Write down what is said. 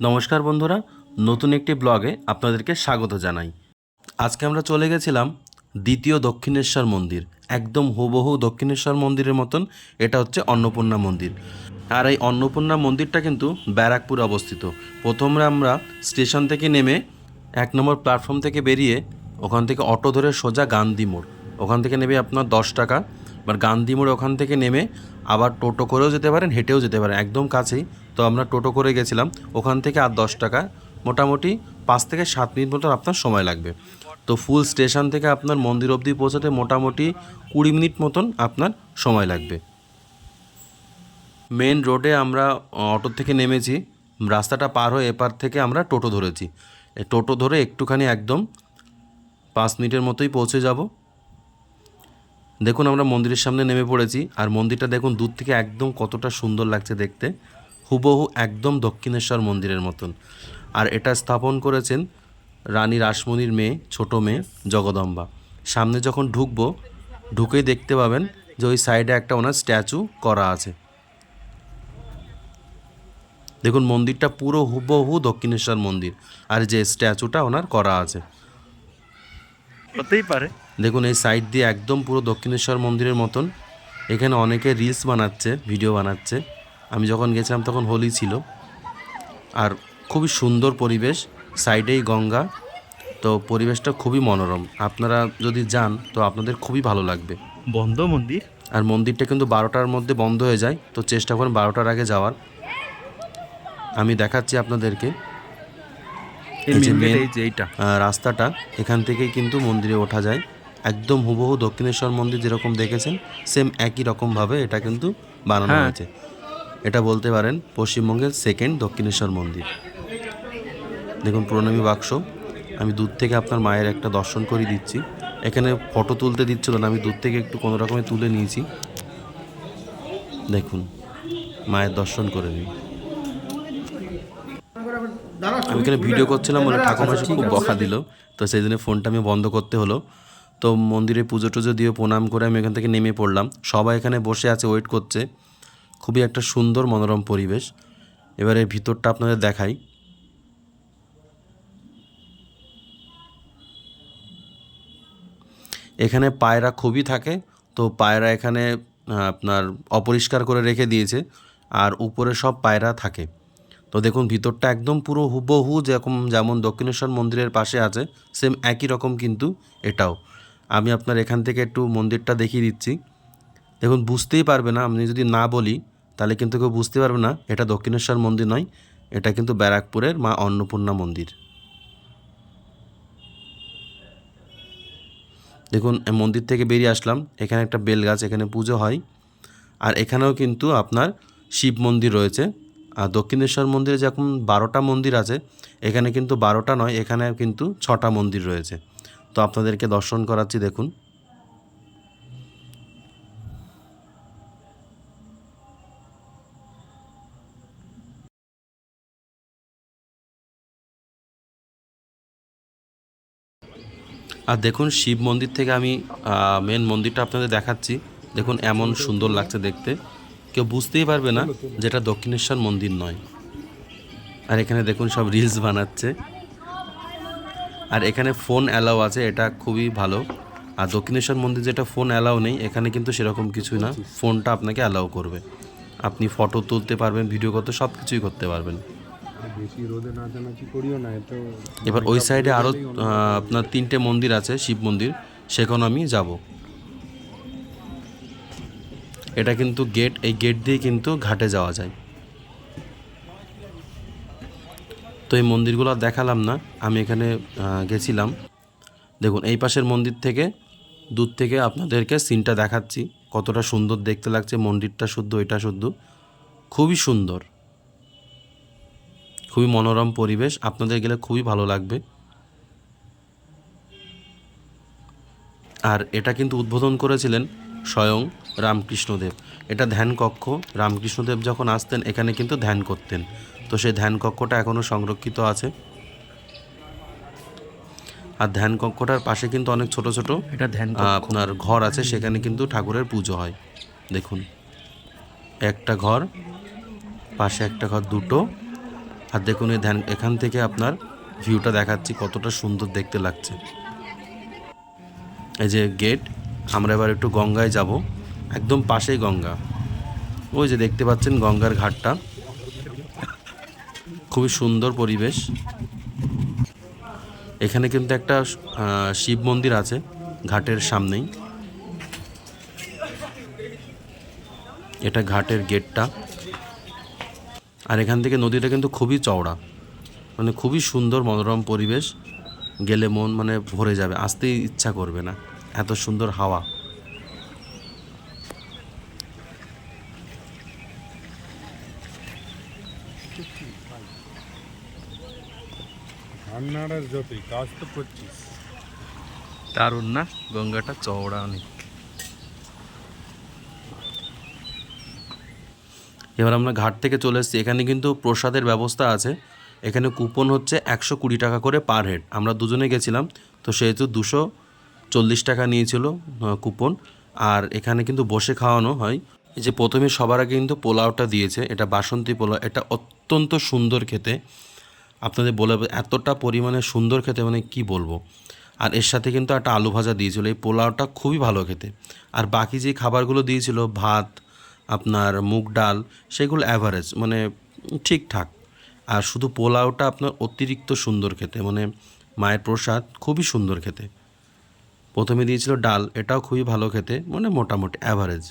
নমস্কার বন্ধুরা, নতুন একটি ব্লগে আপনাদেরকে স্বাগত জানাই। আজকে আমরা চলে গেছিলাম দ্বিতীয় দক্ষিণেশ্বর মন্দির, একদম হুবহু দক্ষিণেশ্বর মন্দিরের মতন, এটা হচ্ছে অন্নপূর্ণা মন্দির। আর এই অন্নপূর্ণা মন্দিরটা কিন্তু ব্যারাকপুরে অবস্থিত। প্রথমে আমরা স্টেশন থেকে নেমে এক নম্বর প্ল্যাটফর্ম থেকে বেরিয়ে ওখান থেকে অটো ধরে সোজা গান্ধী মোড়। ওখান থেকে নেবে আপনার দশ টাকা। এবার গান্ধী মোড়ে ওখান থেকে নেমে আবার টোটো করেও যেতে পারেন, হেঁটেও যেতে পারেন, একদম কাছেই। তো আমরা টোটো করে গেছিলাম, ওখান থেকে আর দশ টাকা, মোটামুটি পাঁচ থেকে সাত মিনিট মতো আপনার সময় লাগবে। তো ফুল স্টেশন থেকে আপনার মন্দির অবধি পৌঁছাতে মোটামুটি কুড়ি মিনিট মতন আপনার সময় লাগবে। মেন রোডে আমরা অটো থেকে নেমেছি, রাস্তাটা পার হয়ে এপার থেকে আমরা টোটো ধরেছি। টোটো ধরে একটুখানি একদম পাঁচ মিনিটের মতোই পৌঁছে যাব। দেখুন আমরা মন্দিরের সামনে নেমে পড়েছি, আর মন্দিরটা দেখুন দূর থেকে একদম কতটা সুন্দর লাগছে দেখতে। হুবহু একদম দক্ষিণেশ্বর মন্দিরের মতন। আর এটা স্থাপন করেছেন রানী রাসমণির মেয়ে, ছোট মেয়ে জগদম্বা। সামনে যখন ঢুকবো, ঢুকেই দেখতে পাবেন যে ওই সাইডে একটা ওনার স্ট্যাচু করা আছে। দেখুন মন্দিরটা পুরো হুবহু দক্ষিণেশ্বর মন্দির, আর যে স্ট্যাচুটা ওনার করা আছে। হতেই পারে। দেখুন এই সাইড দিয়ে একদম পুরো দক্ষিণেশ্বর মন্দিরের মতন এখানে অনেকে রিলস বানাচ্ছে ভিডিও বানাচ্ছে। আমি যখন গেছিলাম তখন হোলি ছিল। আর খুবই সুন্দর পরিবেশ সাইডেই গঙ্গা। তো পরিবেশটা খুবই মনোরম। আপনারা যদি যান তো আপনাদের খুবই ভালো লাগবে। বন্ধ মন্দির? আর মন্দিরটা কিন্তু বারোটার মধ্যে বন্ধ হয়ে যায়। তো চেষ্টা করেন বারোটার আগে যাওয়ার। আমি দেখাচ্ছি আপনাদেরকে। রাস্তাটা। এখান থেকেই কিন্তু মন্দিরে ওঠা যায়। একদম হুবহু দক্ষিণেশ্বর মন্দির যেরকম দেখেছেন সেম একই রকমভাবে এটা কিন্তু বানানো হ্যাঁ। হয়েছে। এটা বলতে পারেন পশ্চিমবঙ্গের সেকেন্ড দক্ষিণেশ্বর মন্দির। দেখুন প্রণামী বাক্স আমি দূর থেকে আপনার মায়ের একটা দর্শন করে দিচ্ছি। এখানে ফটো তুলতে দিচ্ছিল না আমি দূর থেকে একটু কোনো রকমে তুলে নিয়েছি। দেখুন মায়ের দর্শন করে নিই আমি এখানে ভিডিও করছিলাম বলে ঠাকুমা খুব বকা দিল তো সেই জন্য ফোনটা আমি বন্ধ করতে হলো। তো মন্দিরে পুজো টুজো দিয়ে প্রণাম করে আমি এখান থেকে নেমে পড়লাম। সবাই এখানে বসে আছে ওয়েট করছে। খুবই একটা সুন্দর মনোরম পরিবেশ। এবারে ভিতরটা আপনাদের দেখাই। এখানে পায়রা খুবই থাকে, তো পায়রা এখানে আপনার অপরিষ্কার করে রেখে দিয়েছে, আর উপরে সব পায়রা থাকে। তো দেখুন, ভিতরটা একদম পুরো হুবহু যেরকম, যেমন দক্ষিণেশ্বর মন্দিরের পাশে আছে সেম একই রকম কিন্তু এটাও। আমি আপনার এখান থেকে একটু মন্দিরটা দেখিয়ে দিচ্ছি। দেখুন, বুঝতেই পারবে না, আমি যদি না বলি, তাহলে কিন্তু কেউ বুঝতে পারবে না, এটা দক্ষিণেশ্বর মন্দির নয়, এটা কিন্তু ব্যারাকপুরের মা অন্নপূর্ণা মন্দির। দেখুন মন্দির থেকে বেরিয়ে আসলাম, এখানে একটা বেল গাছ এখানে পুজো হয়, আর এখানেও কিন্তু আপনার শিব মন্দির রয়েছে, আর দক্ষিণেশ্বর মন্দিরে যখন বারোটা মন্দির আছে, এখানে কিন্তু বারোটা নয়, এখানে কিন্তু ছটা মন্দির রয়েছে। তো আপনাদেরকে দর্শন করাচ্ছি, দেখুন। আর দেখুন, শিব মন্দির থেকে আমি মেন মন্দিরটা আপনাদের দেখাচ্ছি। দেখুন, এমন সুন্দর লাগছে দেখতে। কেউ বুঝতেই পারবে না যেটা দক্ষিণেশ্বর মন্দির নয়। আর এখানে দেখুন, সব রিলস বানাচ্ছে। আর এখানে ফোন অ্যালাও আছে এটা খুবই ভালো। আর দক্ষিণেশ্বর মন্দির যেটা ফোন অ্যালাও নেই এখানে কিন্তু সেরকম কিছুই না। ফোনটা আপনাকে অ্যালাউ করবে। আপনি ফটো তুলতে পারবেন ভিডিও করতে সব কিছুই করতে পারবেন। এবার ওই সাইডে আরও আপনার তিনটে মন্দির আছে শিব মন্দির। সেখানে আমি যাব। এটা কিন্তু গেট এই গেট দিয়ে কিন্তু ঘাটে যাওয়া যায়। এই মন্দিরগুলো দেখালাম না। আমি এখানে গেছিলাম। দেখুন, এই পাশের মন্দির থেকে দূর থেকে আপনাদেরকে সিনটা দেখাচ্ছি। কতটা সুন্দর দেখতে লাগছে, মন্দিরটা শুদ্ধ এটা শুদ্ধ। খুবই সুন্দর। খুবই মনোরম পরিবেশ। আপনাদের গেলে খুবই ভালো লাগবে। আর এটা কিন্তু উদ্বোধন করেছিলেন স্বয়ং রামকৃষ্ণদেব। এটা ধ্যান কক্ষ রামকৃষ্ণদেব যখন আসতেন, এখানে কিন্তু ধ্যান করতেন। তো সেই ধ্যান কক্ষটা এখনও সংরক্ষিত আছে। আর ধ্যান কক্ষটার পাশে কিন্তু অনেক ছোট ছোট এটা ধ্যান আপনার ঘর আছে সেখানে কিন্তু ঠাকুরের পুজো হয়। দেখুন একটা ঘর পাশে একটা ঘর দুটো। আর দেখুন এই ধ্যান এখান থেকে আপনার ভিউটা দেখাচ্ছি কতটা সুন্দর দেখতে লাগছে। এই যে গেট আমরা এবার একটু গঙ্গায় যাব। একদম পাশেই গঙ্গা। ওই যে দেখতে পাচ্ছেন গঙ্গার ঘাটটা। খুবই সুন্দর পরিবেশ। এখানে কিন্তু একটা শিব মন্দির আছে ঘাটের সামনেই। এটা ঘাটের গেটটা। আর এখান থেকে নদীটা কিন্তু খুবই চওড়া। মানে খুবই সুন্দর, মনোরম পরিবেশ। গেলে মন মানে ভরে যাবে, আসতেই ইচ্ছা করবে না। এত সুন্দর হাওয়া। ধান যতই কাজ তো করছিস। দারুণ না? গঙ্গাটা চওড়া অনেক। এবার আমরা ঘাট থেকে চলে এসেছি। এখানে কিন্তু প্রসাদের ব্যবস্থা আছে। এখানে কুপন হচ্ছে একশো কুড়ি টাকা করে পার হেড। আমরা দুজনে গেছিলাম, তো সেহেতু দুশো চল্লিশ টাকা নিয়েছিল কুপন। আর এখানে কিন্তু বসে খাওয়ানো হয়। এই যে প্রথমে সবার আগে কিন্তু পোলাওটা দিয়েছে। এটা বাসন্তী পোলাও। এটা অত্যন্ত সুন্দর খেতে। আপনাদের বলে এতটা পরিমাণে সুন্দর খেতে মানে কি বলব? আর এর সাথে কিন্তু একটা আলু ভাজা দিয়েছিল, এই পোলাওটা খুবই ভালো খেতে। আর বাকি যে খাবারগুলো দিয়েছিল, ভাত, আপনার মুগ ডাল, সেগুলো অ্যাভারেজ মানে ঠিকঠাক। আর শুধু পোলাওটা আপনার অতিরিক্ত সুন্দর খেতে মানে মায়ের প্রসাদ খুবই সুন্দর খেতে। প্রথমে দিয়েছিল ডাল, এটাও খুবই ভালো খেতে মানে মোটামুটি অ্যাভারেজ